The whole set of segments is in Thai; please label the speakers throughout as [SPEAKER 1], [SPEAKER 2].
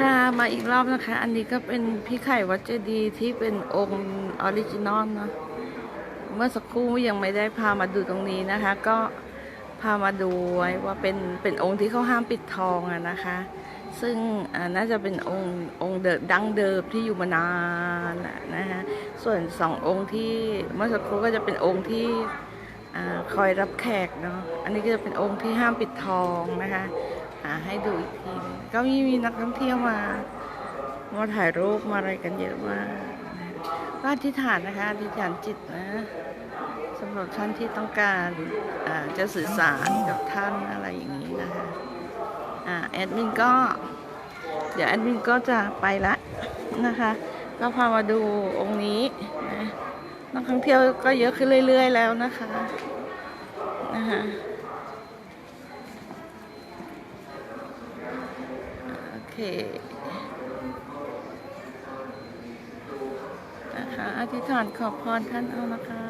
[SPEAKER 1] ค่ะมาอีกรอบนะคะ อันนี้ก็เป็นพี่ไข่วัดเจดีที่เป็นองค์ออริจินอลเนาะเมื่อสักครู่ยังไม่ได้พามาดูตรงนี้นะคะ ก็พามาดูไว้ว่าเป็นเป็นองค์ที่เขาห้ามปิดทองอะนะคะ ซึ่งน่าจะเป็นองค์องค์เดิมดั้งเดิมที่อยู่มานานแหละนะคะส่วนสององค์ที่เมื่อสักครู่ก็จะเป็นองค์ที่อคอยรับแขกเนาะอันนี้ก็จะเป็นองค์ที่ห้ามปิดทองนะคะ อ่าให้ดูอีกทีก็มีมีนักท่องเที่ยวมามาถ่ายรูปมาอะไรกันเยอะมากก็อธิษฐานนะคะอธิษฐานจิตนะสำหรับท่านที่ต้องการจะสื่อสารกับท่านอะไรอย่างนี้นะคะอ่าแอดมินก็ เดี๋ยวแอดมินก็จะไปละนะคะ ก็พามาดูองค์นี้นะนักท่องเที่ยวก็เยอะขึ้นเรื่อย ๆ แล้วนะคะนะคะ นะคะ อธิษฐานขอพรท่านเอานะคะ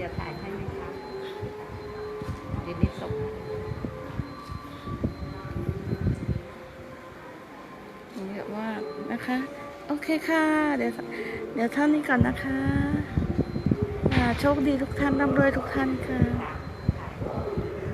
[SPEAKER 2] ดี๋ยวถ่ายให้ไหมคะเดี๋ยวนี้ส่ง
[SPEAKER 1] เยอะมากนะคะ โอเคค่ะ เดี๋ยวเดี๋ยวเท่านี้ก่อนนะคะอ่าโชคดีทุกท่านร่ำรวยทุกท่านค่ะ